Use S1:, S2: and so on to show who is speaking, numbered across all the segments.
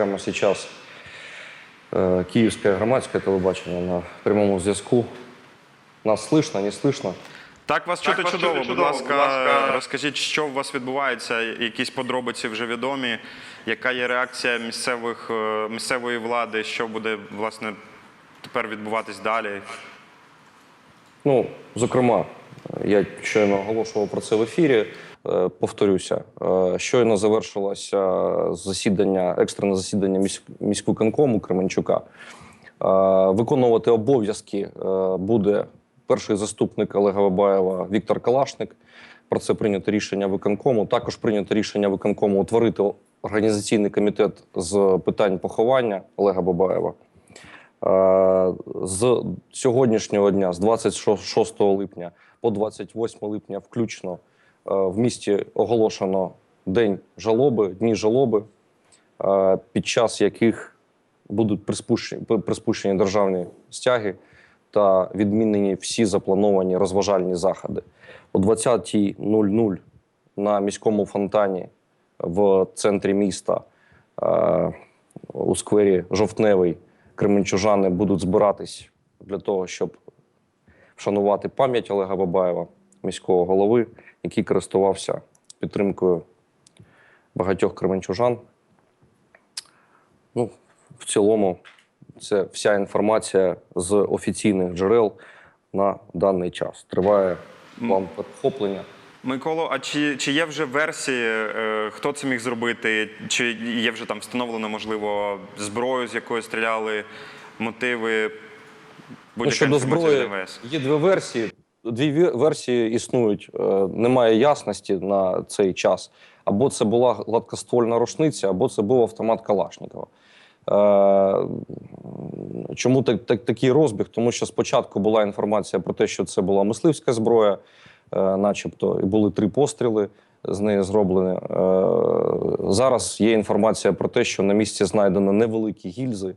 S1: прямо сейчас э, Киевское громадское телебачение на прямому зв'язку. Нас слышно, не слышно?
S2: Так, вас чути
S3: вас
S2: чудово.
S3: чути
S2: Будь
S3: чудово.
S2: ласка,
S3: Будь ласка.
S2: розкажіть, що у вас відбувається, якісь подробиці вже відомі, яка є реакція місцевих, е, місцевої влади, що буде власне тепер відбуватись далі?
S1: Ну, зокрема, я щойно оголошував про це в ефірі. Е, Повторюся, е, щойно завершилося засідання, екстрене засідання міськ- міськвиконкому Кременчука. Е, Виконувати обов'язки буде перший заступник Олега Бабаєва Віктор Калашник. Про це прийнято рішення виконкому. Також прийнято рішення виконкому утворити організаційний комітет з питань поховання Олега Бабаєва. З сьогоднішнього дня, з 26 липня по 28 липня, включно в місті оголошено день жалоби, дні жалоби, е, під час яких будуть приспущені, приспущені державні стяги та відмінені всі заплановані розважальні заходи. О 20.00 на міському фонтані в центрі міста е, у сквері Жовтневий кременчужани будуть збиратись для того, щоб вшанувати пам'ять Олега Бабаєва, міського голови, який користувався підтримкою багатьох кременчужан. Ну, в цілому, це вся інформація з офіційних джерел на даний час. Триває вам підхоплення.
S2: Миколо, а чи, чи є вже версії, е, хто це міг зробити? Чи є вже там встановлено, можливо, зброю, з якої стріляли, мотиви?
S1: Ну,
S2: Будь-яка
S1: щодо
S2: інформація
S1: зброї,
S2: від
S1: є дві версії. Дві версії існують. Е, Немає ясності на цей час. Або це була гладкоствольна рушниця, або це був автомат Калашникова. Е, Чому так, так, такий розбіг? Тому що спочатку була інформація про те, що це була мисливська зброя, е, начебто, і були три постріли з неї зроблені. Зараз є інформація про те, що на місці знайдено невеликі гільзи,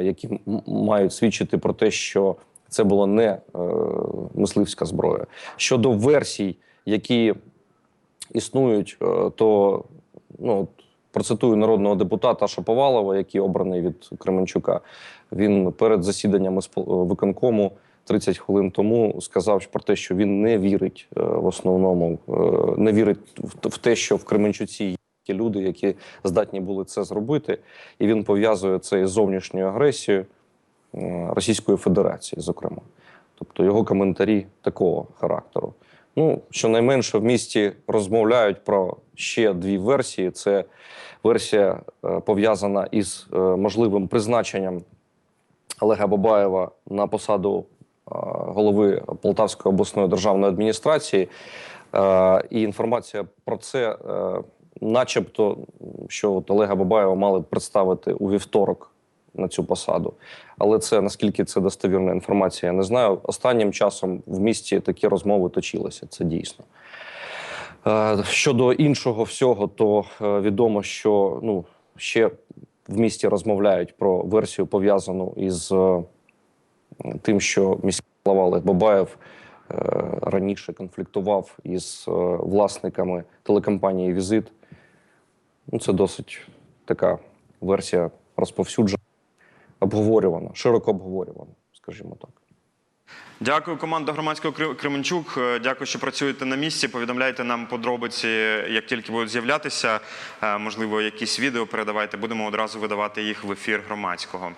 S1: які мають свідчити про те, що це була не е, мисливська зброя. Щодо версій, які існують, е, то ну, процитую народного депутата Шаповалова, який обраний від Кременчука. Він перед засіданням СП- виконкому 30 хвилин тому сказав про те, що він не вірить е, в основному, е, не вірить в- в те, що в Кременчуці є люди, які здатні були це зробити, і він пов'язує це із зовнішньою агресією е, Російської Федерації, зокрема. Тобто його коментарі такого характеру. Ну, щонайменше в місті розмовляють про ще дві версії. Це версія е, пов'язана із е, можливим призначенням Олега Бабаєва на посаду е, голови Полтавської обласної державної адміністрації. Е, І інформація про це, е, начебто, що от Олега Бабаєва мали представити у вівторок на цю посаду. Але це наскільки це достовірна інформація, я не знаю. Останнім часом в місті такі розмови точилися. Це дійсно. Е, Щодо іншого всього, то е, відомо, що ну ще в місті розмовляють про версію пов'язану із е, тим, що міський голова Олег Бабаєв раніше конфліктував із власниками телекомпанії Візит. Ну, це досить така версія розповсюджена, обговорювана, широко обговорювана, скажімо так.
S2: Дякую, команда громадського Кре- Кременчук. Е, Дякую, що працюєте на місці. Повідомляйте нам подробиці, як тільки будуть з'являтися. Е, Можливо, якісь відео передавайте. Будемо одразу видавати їх в ефір громадського.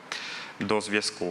S2: До зв'язку.